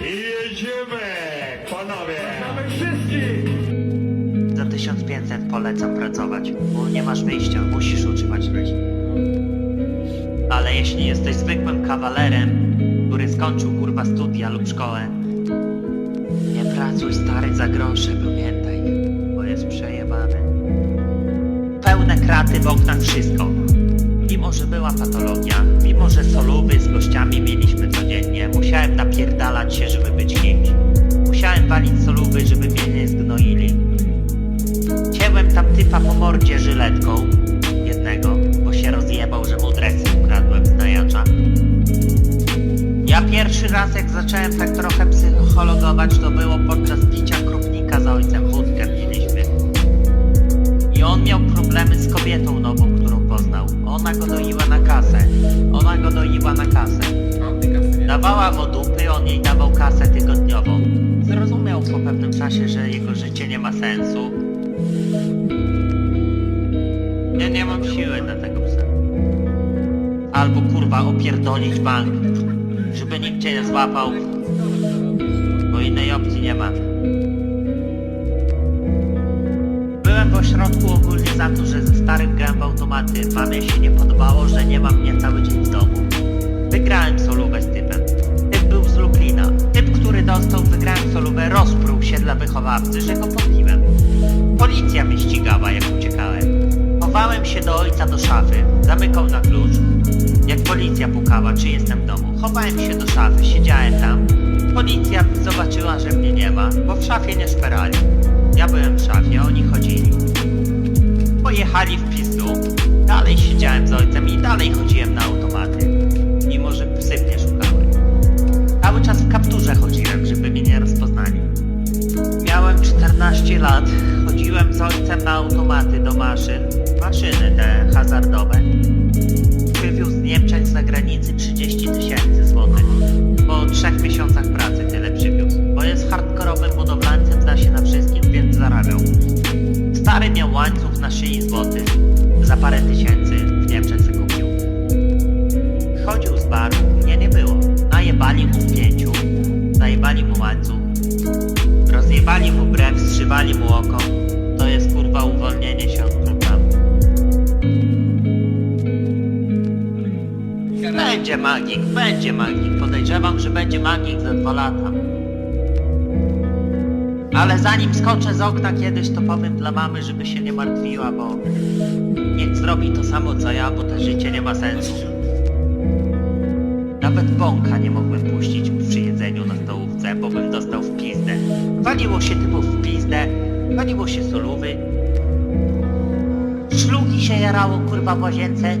I jedziemy, panowie! Za 1500 polecam pracować, bo nie masz wyjścia, musisz utrzymać ludzi. Ale jeśli jesteś zwykłym kawalerem, który skończył kurwa studia lub szkołę, nie pracuj stary za grosze, pamiętaj, bo jest przejebane. Pełne kraty w oknach wszystko. Mimo, że była patologia, mimo, że solówy z gościami mieliśmy codziennie, musiałem napierdalać się, żeby być kimś. Musiałem walić solówy, żeby mnie nie zgnoili. Cięłem tam typa po mordzie żyletką, jednego, bo się rozjebał, że mu dresy ukradłem z najacza. Ja pierwszy raz jak zacząłem tak trochę psychologować, to było podczas picia krupnika z ojcem, wódkę piliśmy. I on miał problemy z kobietą nową. Ona go doiła na kasę. Ona go doiła na kasę. Dawała mu dupy, on jej dawał kasę tygodniową. Zrozumiał po pewnym czasie, że jego życie nie ma sensu. Ja nie mam siły na tego psa. Albo kurwa opierdolić bank, żeby nikt cię nie złapał, bo innej opcji nie ma. Ośrodku ogólnie za to, że ze starym gram w automaty. Mamie się nie podobało, że nie mam mnie cały dzień w domu. Wygrałem solówę z typem. Typ był z Lublina. Typ, który dostał, wygrałem solówę, rozpruł się dla wychowawcy, że go pobiłem. Policja mnie ścigała, jak uciekałem. Chowałem się do ojca do szafy, zamykał na klucz. Jak policja pukała, czy jestem w domu, chowałem się do szafy, siedziałem tam. Policja zobaczyła, że mnie nie ma, bo w szafie nie szperali. Ja byłem w szafie. Pojechali w pizdu. Dalej siedziałem z ojcem i dalej chodziłem na automaty. Mimo, że psy mnie szukały. Cały czas w kapturze chodziłem, żeby mnie nie rozpoznali. Miałem 14 lat, chodziłem z ojcem na automaty do maszyn. Maszyny te hazardowe. Przywiózł z Niemczech z zagranicy 30 tysięcy złotych. Po trzech miesiącach pracy tyle przywiózł. Bo jest hardkorowym budowlańcem, zna się na wszystkim, więc zarabiał. Stary miał łańcuch na szyi złoty. Za parę tysięcy w Niemczech se kupił. Chodził z baru, mnie nie było. Najebali mu pięciu. Zajebali mu łańcuch. Rozjebali mu brew, zszywali mu oko. To jest kurwa uwolnienie się od programu. Będzie magik, będzie magik. Podejrzewam, że będzie magik za dwa lata. Ale zanim skoczę z okna kiedyś, to powiem dla mamy, żeby się nie martwiła, bo niech zrobi to samo co ja, bo to życie nie ma sensu. Nawet bąka nie mogłem puścić przy jedzeniu na stołówce, bo bym dostał w pizdę. Waliło się typów w pizdę, waliło się solówy. Szlugi się jarało kurwa w łazience,